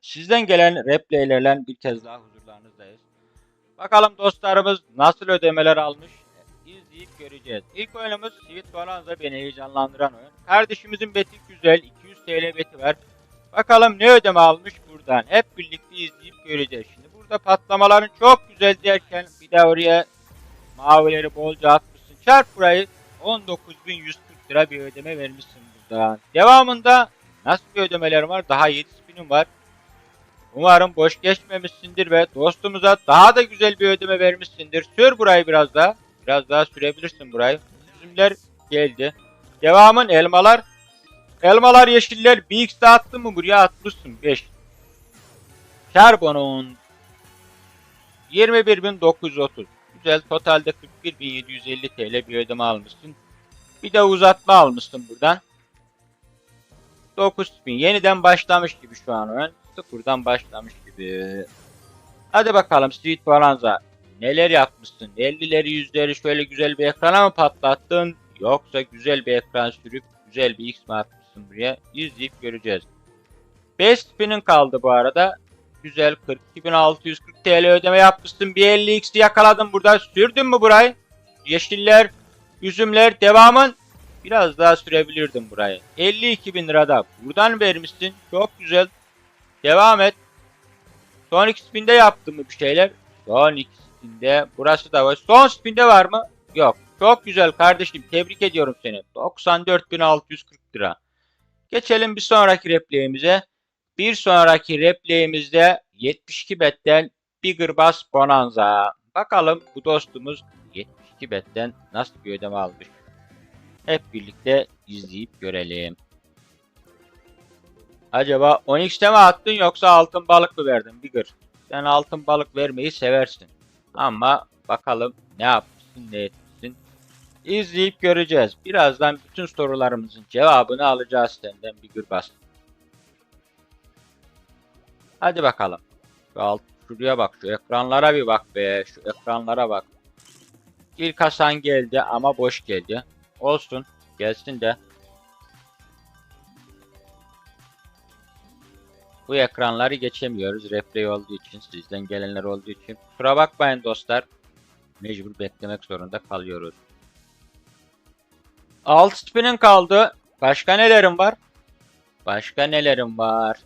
Sizden gelen replaylerle bir kez daha huzurlarınızdayız. Bakalım dostlarımız nasıl ödemeler almış izleyip göreceğiz. İlk oyunumuz Sweet Bonanza beni heyecanlandıran oyun. Kardeşimizin beti güzel 200 TL beti var. Bakalım ne ödeme almış buradan. Hep birlikte izleyip göreceğiz. Şimdi burada patlamaların çok güzel derken bir de oraya mavileri bolca atmışsın. Çarp burayı 19.140 lira bir ödeme vermişsin buradan. Devamında nasıl bir ödemeler var? Daha 7 spinim var. Umarım boş geçmemişsindir ve dostumuza daha da güzel bir ödeme vermişsindir. Sür burayı biraz daha. Biraz daha sürebilirsin burayı. Üzümler geldi. Devamın elmalar. Elmalar yeşiller. Bir x attın mı buraya atmışsın. 5. Karbonun 21.930. Güzel. Totalde 41.750 TL bir ödeme almışsın. Bir de uzatma almışsın buradan. 9000. Yeniden başlamış gibi şu an oyun. Sıfırdan başlamış gibi. Hadi bakalım Street Bonanza. Neler yapmışsın? 50'leri 100'leri şöyle güzel bir ekrana mı patlattın? Yoksa güzel bir ekran sürüp güzel bir X mi atmışsın buraya? İzleyip göreceğiz. 5 spinin kaldı bu arada. Güzel 42.640 TL ödeme yapmışsın. Bir 50x'i yakaladım burada. Sürdün mü burayı? Yeşiller, üzümler devamın. Biraz daha sürebilirdim burayı. 52.000 lirada buradan vermişsin. Çok güzel. Devam et. Son iki spinde yaptın mı bir şeyler? Son iki spinde. Burası da var. Son spinde var mı? Yok. Çok güzel kardeşim. Tebrik ediyorum seni. 94.640 lira. Geçelim bir sonraki repliğimize. Bir sonraki repliğimizde 72 betten Bigger Bass Bonanza. Bakalım bu dostumuz 72 betten nasıl bir ödeme almış. Hep birlikte izleyip görelim. Acaba 10x'te mi attın yoksa altın balık mı verdin Bigger? Sen altın balık vermeyi seversin. Ama bakalım ne yapmışsın ne etmişsin. İzleyip göreceğiz. Birazdan bütün sorularımızın cevabını alacağız senden Bigger Bass. Hadi bakalım. Şu alt şuraya bak. Şu ekranlara bir bak be. Şu ekranlara bak. İlk Hasan geldi ama boş geldi. Olsun. Gelsin de. Bu ekranları geçemiyoruz. Replay olduğu için, sizden gelenler olduğu için. Kusura bakmayın dostlar. Mecbur beklemek zorunda kalıyoruz. Alt spinin kaldı. Başka nelerim var? Başka nelerim var?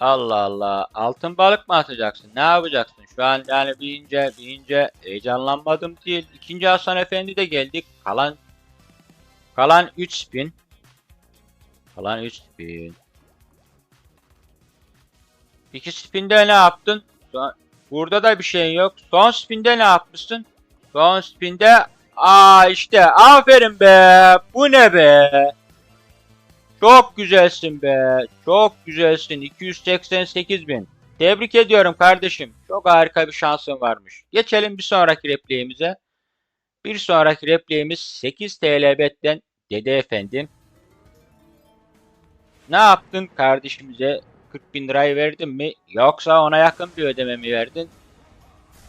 Allah Allah. Altın balık mı atacaksın? Ne yapacaksın? Şu an yani bir ince bir ince heyecanlanmadım değil. İkinci Hasan Efendi de geldik. Kalan kalan 3 spin. Kalan 3 spin. İki spinde ne yaptın? Burada da bir şey yok. Son spinde ne yapmışsın? Son spinde Aa işte aferin be. Bu ne be? Çok güzelsin be. Çok güzelsin. 288 bin. Tebrik ediyorum kardeşim. Çok harika bir şansın varmış. Geçelim bir sonraki repliğimize. Bir sonraki repliğimiz 8 TL betten Dede Efendim. Ne yaptın kardeşimize? 40 bin lirayı verdin mi? Yoksa ona yakın bir ödeme mi verdin?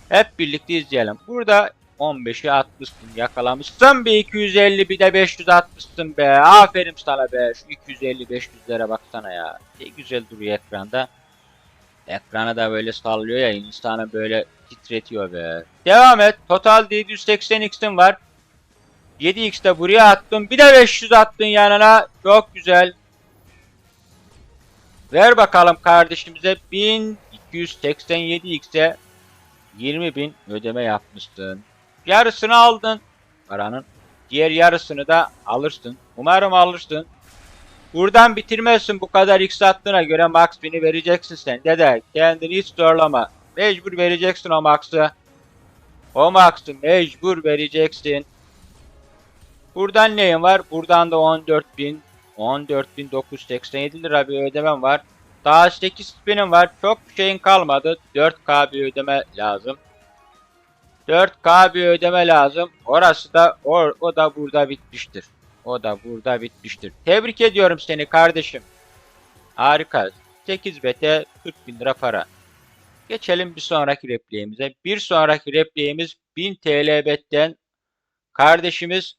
Hep birlikte izleyelim. Burada 15'i atmışsın yakalamışsın bir 250 bir de 500 atmışsın be. Aferin sana be. Şu 250-500'lere baksana ya. Ne güzel duruyor ekranda. Ekranı da böyle sallıyor ya insanı böyle titretiyor be. Devam et. Total 780x'in var. 7x de buraya attın. Bir de 500 attın yanına. Çok güzel. Ver bakalım kardeşimize 1287x'e 20.000 ödeme yapmışsın. Yarısını aldın paranın. Diğer yarısını da alırsın. Umarım alırsın. Buradan bitirmezsin bu kadar x attığına göre max bini vereceksin sen. Dede kendini hiç zorlama. Mecbur vereceksin o max'ı. O max'ı mecbur vereceksin. Buradan neyin var? Buradan da 14.000 14.987 lira bir ödemem var. Daha 8 spinim var. Çok bir şeyin kalmadı. 4K bir ödeme lazım. 4K bir ödeme lazım. Orası da o, o da burada bitmiştir. O da burada bitmiştir. Tebrik ediyorum seni kardeşim. Harika. 8 bete 40 bin lira para. Geçelim bir sonraki repliğimize. Bir sonraki repliğimiz 1000 TL betten kardeşimiz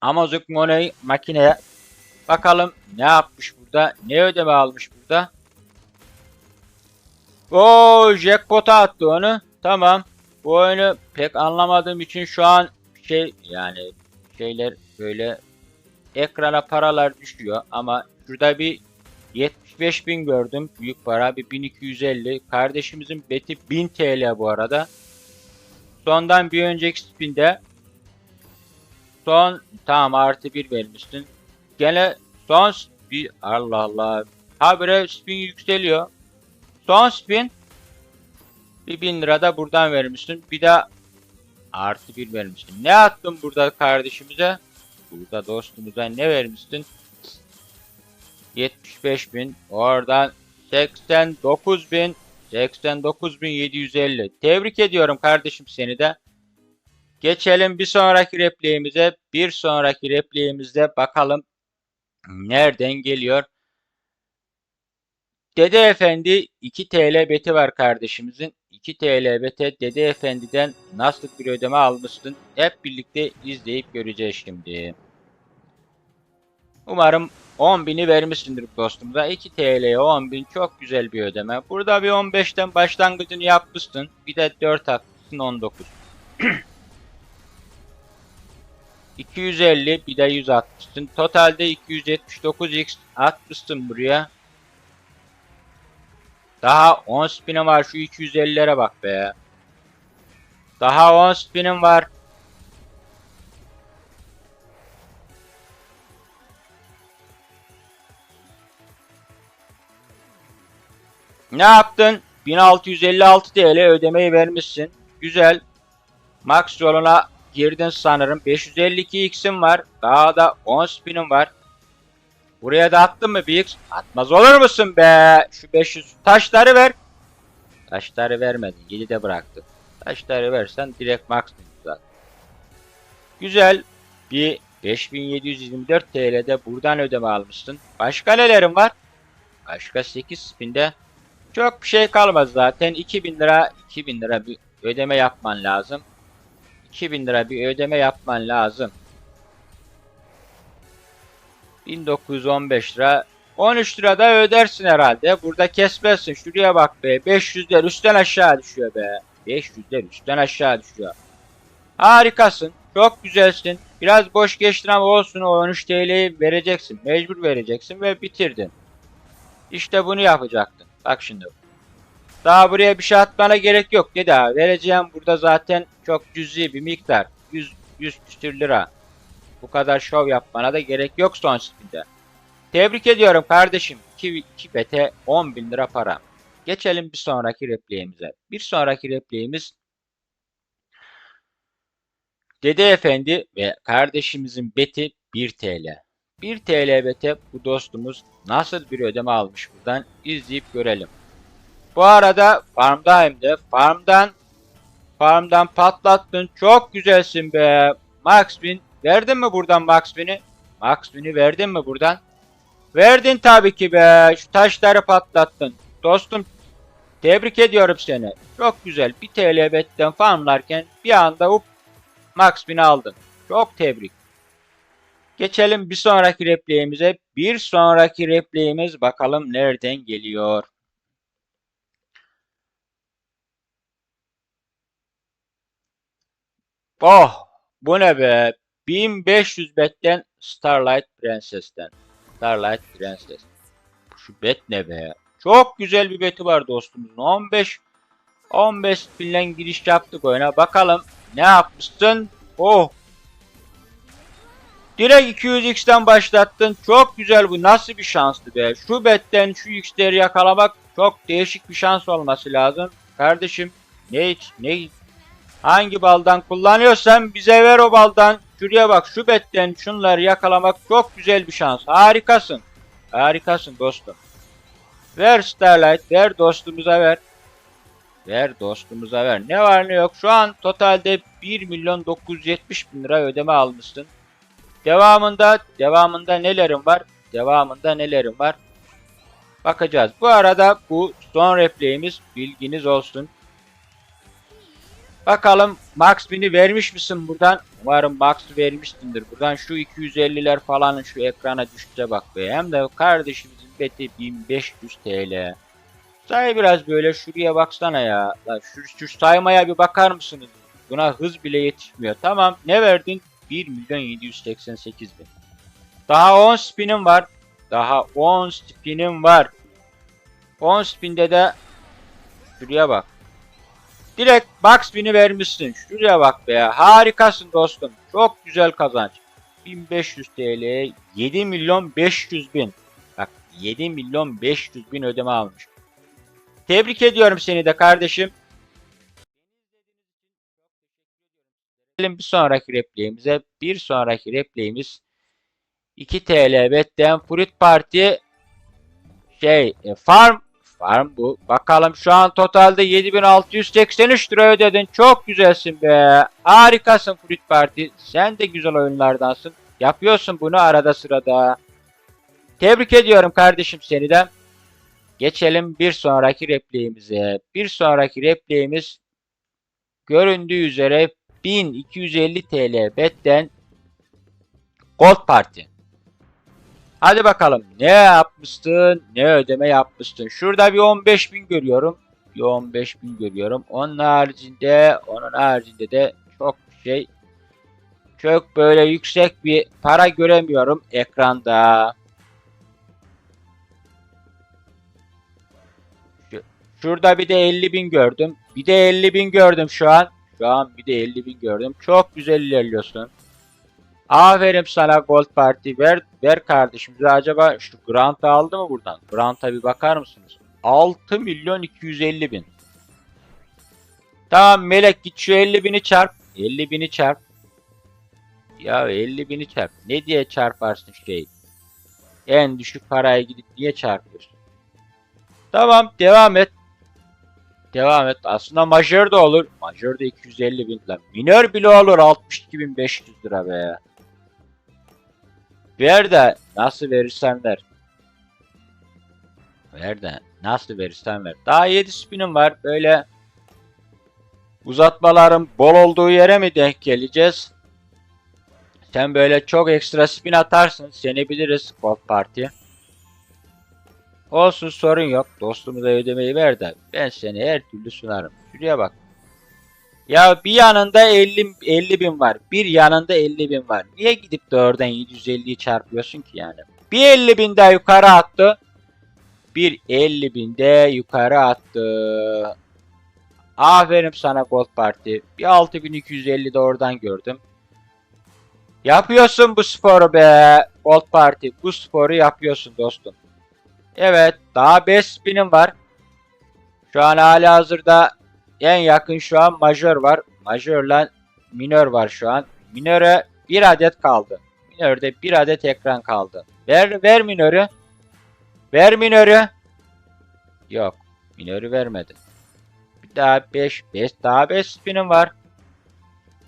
Amazon Money makineye Bakalım ne yapmış burada? Ne ödeme almış burada? Oo jackpot'a attı onu. Tamam. Bu oyunu pek anlamadığım için şu an şey yani şeyler böyle ekrana paralar düşüyor ama şurada bir 75 bin gördüm. Büyük para bir 1250. Kardeşimizin beti 1000 TL bu arada. Sondan bir önceki spinde son tamam artı bir vermiştin. Gene son bir Allah Allah. Habire spin yükseliyor. Son spin bir 1000 lira da buradan vermiştin. Bir de artı bir vermiştin. Ne attın burada kardeşimize? Burada dostumuza ne vermiştin? 75 bin. Oradan 89 bin. 89.750. Tebrik ediyorum kardeşim seni de. Geçelim bir sonraki repliğimize. Bir sonraki repliğimizde bakalım nereden geliyor. Dede Efendi 2 TL beti var kardeşimizin. 2 TL bete Dede Efendi'den nasıl bir ödeme almıştın? Hep birlikte izleyip göreceğiz şimdi. Umarım 10.000'i vermişsindir dostumuza. 2 TL'ye 10.000 çok güzel bir ödeme. Burada bir 15'ten başlangıcını yapmışsın. Bir de 4 atmışsın 19. 250 bir de 100 atmışsın. Totalde 279x atmışsın buraya. Daha 10 spinim var şu 250'lere bak be. Daha 10 spinim var. Ne yaptın? 1656 TL ödemeyi vermişsin. Güzel. Max yoluna girdin sanırım. 552 x'im var. Daha da 10 spinim var. Buraya da attın mı bir x? Atmaz olur musun be? Şu 500 taşları ver. Taşları vermedin. 7'de bıraktın. Taşları versen direkt max zaten. Güzel. Bir 5724 TL'de buradan ödeme almışsın. Başka nelerin var? Başka 8 spinde çok bir şey kalmaz zaten. 2000 lira 2000 lira bir ödeme yapman lazım. 2000 lira bir ödeme yapman lazım. 1915 lira 13 lira da ödersin herhalde. Burada kesmezsin. Şuraya bak be. 500'ler üstten aşağı düşüyor be. 500'ler üstten aşağı düşüyor. Harikasın. Çok güzelsin. Biraz boş geçtin ama olsun o 13 TL'yi vereceksin. Mecbur vereceksin ve bitirdin. İşte bunu yapacaktın. Bak şimdi. Daha buraya bir şey atmana gerek yok dedi abi. Vereceğim burada zaten çok cüzi bir miktar. 100, 100 küsür lira. Bu kadar şov yapmana da gerek yok son spinde. Tebrik ediyorum kardeşim. 2, 2 bete 10 bin lira para. Geçelim bir sonraki repliğimize. Bir sonraki repliğimiz Dede Efendi ve kardeşimizin beti 1 TL. 1 TL bete bu dostumuz nasıl bir ödeme almış buradan izleyip görelim. Bu arada farmdayım de. Farmdan farmdan patlattın. Çok güzelsin be. Max Win verdin mi buradan Max Win'i? Verdin mi buradan? Verdin tabii ki be. Şu taşları patlattın. Dostum tebrik ediyorum seni. Çok güzel. Bir TL betten farmlarken bir anda up Max Win'i aldın. Çok tebrik. Geçelim bir sonraki repliğimize. Bir sonraki repliğimiz bakalım nereden geliyor. Oh bu ne be? 1500 betten Starlight Princess'ten. Starlight Princess. Şu bet ne be? Çok güzel bir beti var dostumuzun. 15 15 binden giriş yaptık oyuna. Bakalım ne yapmışsın? Oh Direkt 200x'ten başlattın. Çok güzel bu. Nasıl bir şanstı be. Şu betten şu x'leri yakalamak çok değişik bir şans olması lazım. Kardeşim ne hiç ne hangi baldan kullanıyorsan bize ver o baldan. Şuraya bak şu betten şunları yakalamak çok güzel bir şans. Harikasın. Harikasın dostum. Ver Starlight. Ver dostumuza ver. Ver dostumuza ver. Ne var ne yok. Şu an totalde 1 milyon 970 bin lira ödeme almışsın. Devamında devamında nelerim var? Devamında nelerim var? Bakacağız. Bu arada bu son repliğimiz bilginiz olsun. Bakalım Max Win'i vermiş misin buradan? Umarım box vermişsindir. Buradan şu 250'ler falan şu ekrana düştü bak be. Hem de kardeşimizin beti 1500 TL. Say biraz böyle şuraya baksana ya. Lan şu, şu saymaya bir bakar mısınız? Buna hız bile yetişmiyor. Tamam ne verdin? 1 milyon 788 bin. Daha 10 spinim var. Daha 10 spinim var. 10 spinde de şuraya bak. Direkt box win'i vermişsin. Şuraya bak be. Harikasın dostum. Çok güzel kazanç. 1500 TL 7 milyon 500 bin. Bak 7 milyon 500 bin ödeme almış. Tebrik ediyorum seni de kardeşim. Gelelim bir sonraki repliğimize. Bir sonraki repliğimiz 2 TL betten Fruit Party şey e, farm farm bu. Bakalım şu an totalde 7683 lira ödedin. Çok güzelsin be. Harikasın Fruit Party. Sen de güzel oyunlardansın. Yapıyorsun bunu arada sırada. Tebrik ediyorum kardeşim seni de. Geçelim bir sonraki repliğimize. Bir sonraki repliğimiz göründüğü üzere 1250 TL betten Gold Party. Hadi bakalım ne yapmışsın ne ödeme yapmışsın. Şurada bir 15.000 görüyorum. Bir 15.000 görüyorum. Onun haricinde onun haricinde de çok şey çok böyle yüksek bir para göremiyorum ekranda. Şu- Şurada bir de 50.000 gördüm. Bir de 50.000 gördüm şu an. Şu an bir de 50.000 gördüm. Çok güzel ilerliyorsun. Aferin sana Gold Party. Ver, ver kardeşimize. Acaba şu Grant'ı aldı mı buradan? Grant'a bir bakar mısınız? 6 milyon 250 bin. Tamam Melek git şu 50 bini çarp. 50 bini çarp. Ya 50 bini çarp. Ne diye çarparsın şey? En düşük paraya gidip niye çarpıyorsun? Tamam devam et. Devam et. Aslında majör de olur. Majör de 250 bin lira. Minör bile olur 62.500 lira be. Ver de nasıl verirsen ver. Ver de nasıl verirsen ver. Daha 7 spinim var. Böyle uzatmaların bol olduğu yere mi denk geleceğiz? Sen böyle çok ekstra spin atarsın. Seni biliriz Gold Party. Olsun sorun yok. Dostumuza ödemeyi ver de ben seni her türlü sunarım. Şuraya bak. Ya bir yanında 50, 50 bin var. Bir yanında 50 bin var. Niye gidip de oradan 750'yi çarpıyorsun ki yani? Bir 50 bin daha yukarı attı. Bir 50 bin de yukarı attı. Aferin sana Gold Party. Bir 6250 de oradan gördüm. Yapıyorsun bu sporu be. Gold Party. Bu sporu yapıyorsun dostum. Evet. Daha 5 spinim var. Şu an hala hazırda en yakın şu an majör var. Majörle minör var şu an. Minöre bir adet kaldı. Minörde bir adet ekran kaldı. Ver ver minörü. Ver minörü. Yok. Minörü vermedi. Bir daha 5 5 daha 5 spinim var.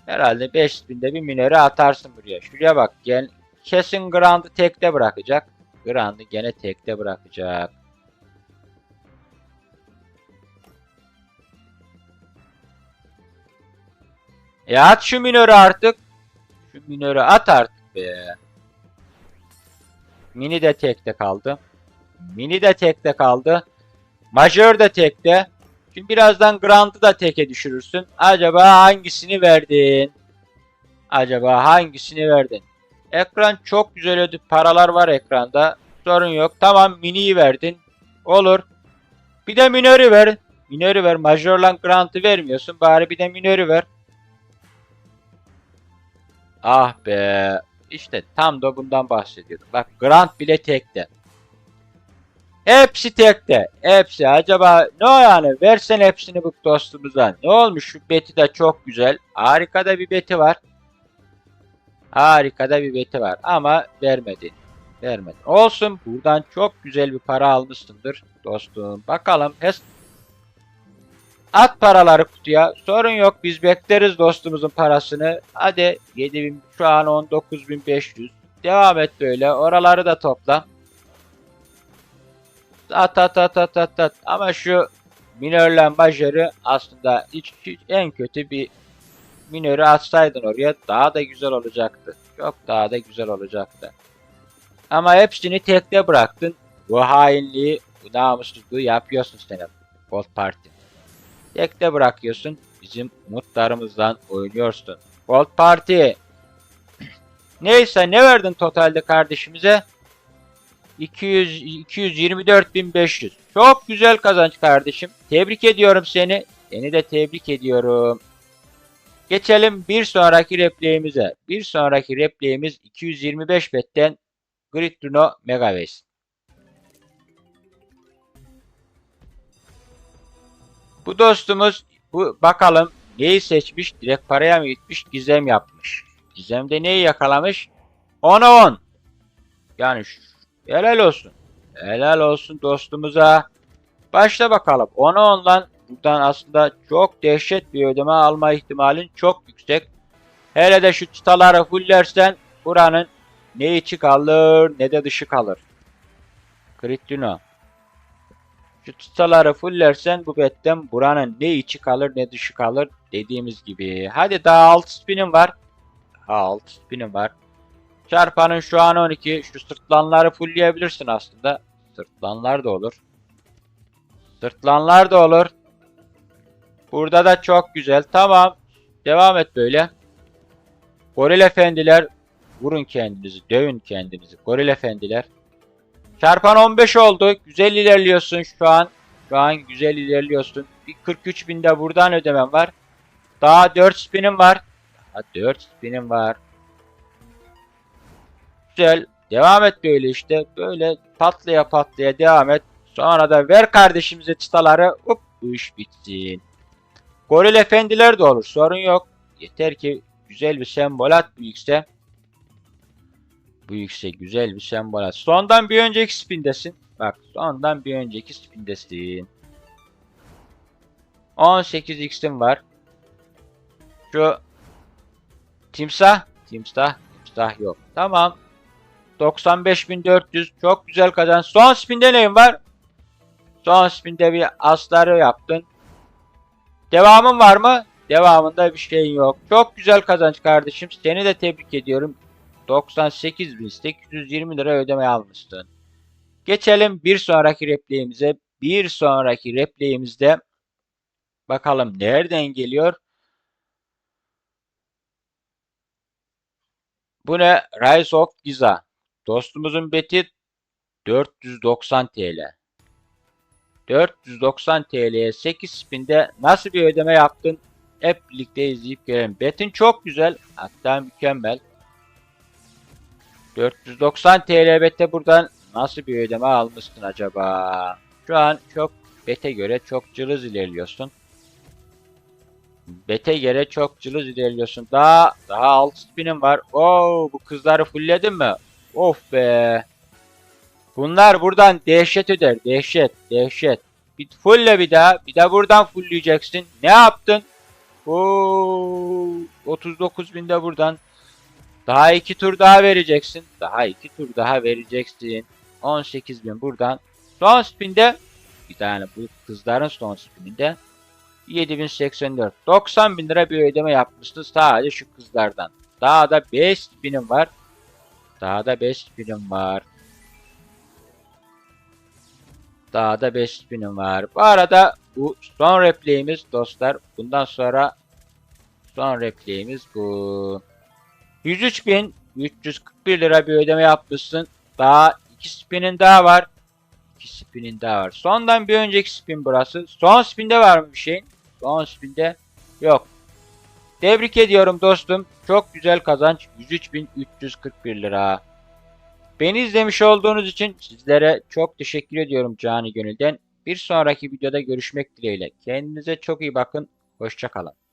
Herhalde 5 spinde bir minörü atarsın buraya. Şuraya bak. Gel kesin Grand'ı tekte bırakacak. Grand'ı gene tekte bırakacak. E at şu minörü artık. Şu minörü at artık be. Mini de tekte kaldı. Mini de tekte kaldı. Majör de tekte. Şimdi birazdan Grand'ı da teke düşürürsün. Acaba hangisini verdin? Acaba hangisini verdin? Ekran çok güzel ödü. Paralar var ekranda. Sorun yok. Tamam miniyi verdin. Olur. Bir de minörü ver. Minörü ver. Majörle Grand'ı vermiyorsun. Bari bir de minörü ver. Ah be. İşte tam da bundan bahsediyordum. Bak Grant bile tekte. Hepsi tekte. Hepsi. Acaba ne o yani? Versen hepsini bu dostumuza. Ne olmuş? Şu beti de çok güzel. Harika da bir beti var. Harika da bir beti var. Ama vermedi. Vermedi. Olsun. Buradan çok güzel bir para almışsındır dostum. Bakalım. Hes At paraları kutuya. Sorun yok. Biz bekleriz dostumuzun parasını. Hadi 7000 şu an 19500. Devam et böyle. Oraları da topla. At at at at at at. Ama şu minörlen majörü aslında hiç, hiç en kötü bir minörü atsaydın oraya daha da güzel olacaktı. Çok daha da güzel olacaktı. Ama hepsini tekte bıraktın. Bu hainliği, bu namussuzluğu yapıyorsun sen hep. Gold Party. Tekte bırakıyorsun. Bizim umutlarımızdan oynuyorsun. Gold Party. Neyse ne verdin totalde kardeşimize? 200 224.500. Çok güzel kazanç kardeşim. Tebrik ediyorum seni. Seni de tebrik ediyorum. Geçelim bir sonraki repliğimize. Bir sonraki repliğimiz 225 betten Gridruno Megaways. Bu dostumuz bu bakalım neyi seçmiş? Direkt paraya mı gitmiş? Gizem yapmış. Gizemde neyi yakalamış? 10'a 10. Yani şu- helal olsun. Helal olsun dostumuza. Başla bakalım. 10'a 10'dan buradan aslında çok dehşet bir ödeme alma ihtimalin çok yüksek. Hele de şu çıtaları fullersen buranın ne içi kalır ne de dışı kalır. Kritino. Şu çıtaları fullersen bu betten buranın ne içi kalır ne dışı kalır dediğimiz gibi. Hadi daha 6 spinim var. Ha 6 spinim var. Çarpanın şu an 12. Şu sırtlanları fullleyebilirsin aslında. Sırtlanlar da olur. Sırtlanlar da olur. Burada da çok güzel. Tamam. Devam et böyle. Goril efendiler vurun kendinizi, dövün kendinizi. Goril efendiler. Çarpan 15 oldu. Güzel ilerliyorsun şu an. Şu an güzel ilerliyorsun. Bir 43 binde buradan ödemem var. Daha 4 spinim var. Daha 4 spinim var. Güzel. Devam et böyle işte. Böyle patlaya patlaya devam et. Sonra da ver kardeşimize çıtaları. Hop bu iş bitsin. Goril efendiler de olur. Sorun yok. Yeter ki güzel bir sembol at bu yükse. Bu yükse güzel bir sembol at. Sondan bir önceki spindesin. Bak sondan bir önceki spindesin. 18x'im var. Şu timsah. Timsah. Timsah yok. Tamam. 95.400 çok güzel kazan. Son spinde neyim var? Son spinde bir asları yaptın. Devamın var mı? Devamında bir şeyin yok. Çok güzel kazanç kardeşim. Seni de tebrik ediyorum. 98.820 lira ödeme almıştın. Geçelim bir sonraki repliğimize. Bir sonraki repliğimizde bakalım nereden geliyor? Bu ne? Rise of Giza. Dostumuzun beti 490 TL. 490 TL'ye 8 spinde nasıl bir ödeme yaptın? Hep birlikte izleyip görelim. Betin çok güzel. Hatta mükemmel. 490 TL bette buradan nasıl bir ödeme almışsın acaba? Şu an çok bete göre çok cılız ilerliyorsun. Bete göre çok cılız ilerliyorsun. Daha daha 6 spinim var. Oo bu kızları fullledin mi? Of be. Bunlar buradan dehşet öder. Dehşet. Dehşet. Bir fulle bir daha. Bir de buradan fullleyeceksin. Ne yaptın? Oo 39 binde buradan. Daha iki tur daha vereceksin. Daha iki tur daha vereceksin. 18 bin buradan. Son spinde bir tane bu kızların son spininde 7084. 90 bin lira bir ödeme yapmıştı sadece şu kızlardan. Daha da 5 spinim var. Daha da 5 spinim var. Daha da 5 spinim var. Bu arada bu son repliğimiz dostlar. Bundan sonra son repliğimiz bu. 103.341 lira bir ödeme yapmışsın. Daha 2 spinin daha var. 2 spinin daha var. Sondan bir önceki spin burası. Son spinde var mı bir şeyin? Son spinde yok. Tebrik ediyorum dostum. Çok güzel kazanç. 103.341 lira. Beni izlemiş olduğunuz için sizlere çok teşekkür ediyorum cani gönülden. Bir sonraki videoda görüşmek dileğiyle. Kendinize çok iyi bakın. Hoşçakalın.